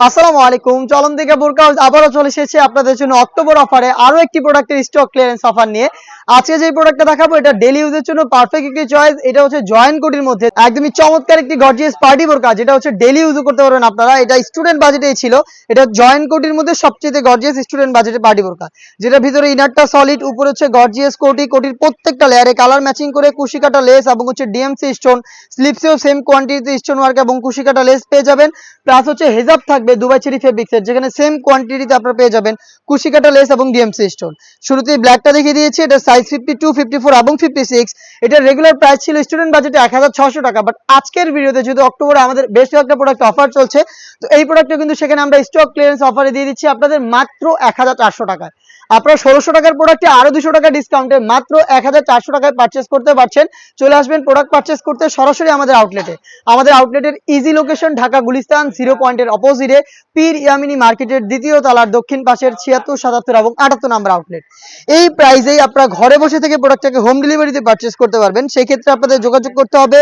আসসালামু আলাইকুম। চলন থেকে বোরকা আবারও চলে এসেছে আপনাদের জন্য অক্টোবর অফারে আরও একটি প্রোডাক্টের স্টক ক্লিয়ারেন্স অফার নিয়ে। আজকে যে প্রোডাক্টটা দেখাবো, এটা ডেলি ইউজের জন্য পারফেক্ট একটি চয়েস এটা হচ্ছে জয়েন্ট কোটির মধ্যে একদমই চমৎকার একটি গর্জিয়াস পার্টি বোরকা, যেটা হচ্ছে ডেলি ইউজ করতে পারবেন আপনারা। এটা স্টুডেন্ট বাজেটেই ছিল। এটা জয়েন্ট কোটির মধ্যে সবচেয়ে গর্জিয়াস স্টুডেন্ট বাজেটে পার্টি বোরকা। যেটা ভিতরে ইনারটা সলিড উপরে হচ্ছে গর্জিয়াস কোটি কোটির প্রত্যেকটা লেয়ারে কালার ম্যাচিং করে কুশি কাটা লেস এবং হচ্ছে ডিএমসি স্টোন স্লিপসেও সেম কোয়ান্টিটিতে স্টোন ওয়ার্ক এবং কুশি কাটা লেস পেয়ে যাবেন। প্লাস হচ্ছে হেজাব থাকবে দুবাই চেরি ফেব্রিক্সের যেখানে সেম কোয়ান্টিটিতে আপনারা পেয়ে যাবেন কুশি কাটা লেস এবং ডিএমসি স্টোন শুরুতেই ব্ল্যাকটা দেখিয়ে দিয়েছি, এটা size fifty two fifty four এবং ফিফটি সিক্স এটার রেগুলার প্রাইস ছিল স্টুডেন্ট বাজেটে এক হাজার ছশো টাকা বাট আজকের ভিডিওতে যেহেতু অক্টোবরে আমাদের বেশ কয়েকটা প্রোডাক্ট অফার চলছে, তো এই প্রোডাক্টটা কিন্তু সেখানে আমরা স্টক ক্লিয়ারেন্স অফারে দিয়ে দিচ্ছি আপনাদের মাত্র এক হাজার চারশো টাকায়। আপনারা ষোলোশো টাকার প্রোডাক্টে আরও দুশো টাকা ডিসকাউন্টে মাত্র এক হাজার চারশো টাকায় পারচেস করতে পারছেন। চলে আসবেন প্রোডাক্ট পারচেস করতে সরাসরি আমাদের আউটলেটে আমাদের আউটলেটের easy location Dhaka Gulistan zero পয়েন্টের অপোজিটে পীর ইয়ামিনী মার্কেটের দ্বিতীয় তলার দক্ষিণ পাশের ছিয়াত্তর, সাতাত্তর এবং আটাত্তর নাম্বার আউটলেট এই প্রাইজেই আপনারা ঘরে বসে থেকে প্রোডাক্টটাকে হোম ডেলিভারিতে পারচেস করতে পারবেন। সেই ক্ষেত্রে আপনাদের যোগাযোগ করতে হবে।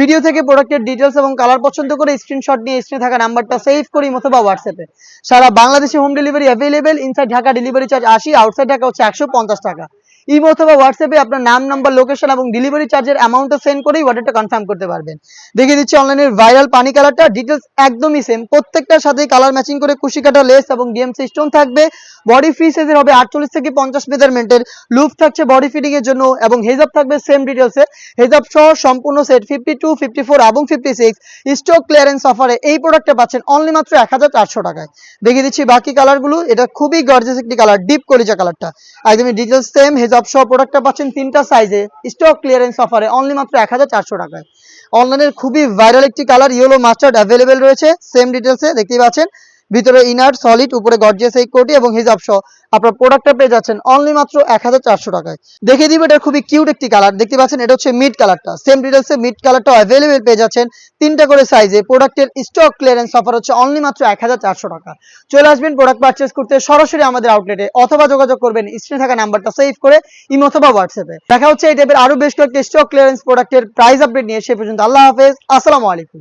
ভিডিও থেকে প্রোডাক্টের ডিটেলস এবং কালার পছন্দ করে স্ক্রিনশট নিয়ে স্ক্রিনে থাকা নাম্বারটা সেভ করি অথবা হোয়াটসঅ্যাপে সারা বাংলাদেশে home delivery available inside Dhaka delivery charge আশি আউটসাইড ঢাকা হচ্ছে একশো পঞ্চাশ টাকা। ইমো অথবা হোয়াটসঅ্যাপে আপনার নাম, নাম্বার লোকেশন এবং ডেলিভারি চার্জের অ্যামাউন্টটা সেন্ড করেই অর্ডারটা কনফার্ম করতে পারবেন। দেখিয়ে দিচ্ছি অনলাইনের ভাইরাল পানি কালারটা ডিটেলস একদমই সেম প্রত্যেকটার সাথে কালার ম্যাচিং করে কুশি কাটা লেস এবং ডিএমসি স্টোন থাকবে। বডি ফ্রি সাইজের হবে আটচল্লিশ থেকে পঞ্চাশ মেজারমেন্টের লুপ থাকছে বডি ফিটিং এর জন্য এবং হেজাব থাকবে সেম ডিটেলসে হেজাব সহ সম্পূর্ণ set fifty two fifty four এবং ফিফটি সিক্স স্টক ক্লিয়ারেন্স অফারে এই প্রোডাক্টটা পাচ্ছেন অনলি মাত্র এক হাজার চারশো টাকায়। দেখিয়ে দিচ্ছি বাকি কালারগুলো এটা খুবই গর্জেস একটি কালার ডিপ কলিজা কালারটা একদমই ডিটেলস সেম হেজাব সহ প্রোডাক্টটা পাচ্ছেন তিনটা সাইজে স্টক ক্লিয়ারেন্স অফারে অনলি মাত্র এক হাজার চারশো টাকায়। অনলাইনের খুবই ভাইরাল একটি কালার ইয়েলো মাস্টার্ড অ্যাভেলেবেল রয়েছে সেম ডিটেলসে দেখতেই পাচ্ছেন। ভিতরে ইনার সলিড উপরে গর্জিয়াস এই কোটি এবং হিজাব সহ আপনার প্রোডাক্টটা পেয়ে যাচ্ছেন অনলি মাত্র এক হাজার চারশো টাকায়। দেখিয়ে দিব এটা খুবই কিউট একটি কালার দেখতে পাচ্ছেন, এটা হচ্ছে মিড কালারটা সেম ডিটেলসে মিড কালারটা অ্যাভেলেবেল পেয়ে যাচ্ছেন তিনটা করে সাইজে প্রোডাক্টের স্টক ক্লিয়ারেন্স অফার হচ্ছে অনলি মাত্র এক হাজার চারশো টাকা। চলে আসবেন প্রোডাক্ট পারচেস করতে সরাসরি আমাদের আউটলেটে অথবা যোগাযোগ করবেন স্ক্রিনে থাকা নাম্বারটা সেভ করে ইমো অথবা হোয়াটসঅ্যাপে দেখা হচ্ছে এই টাইপের আরও বেশ কয়েকটি স্টক ক্লিয়ারেন্স প্রোডাক্টের প্রাইস আপডেট নিয়ে। সে পর্যন্ত আল্লাহ হাফেজ। আসসালামু আলাইকুম।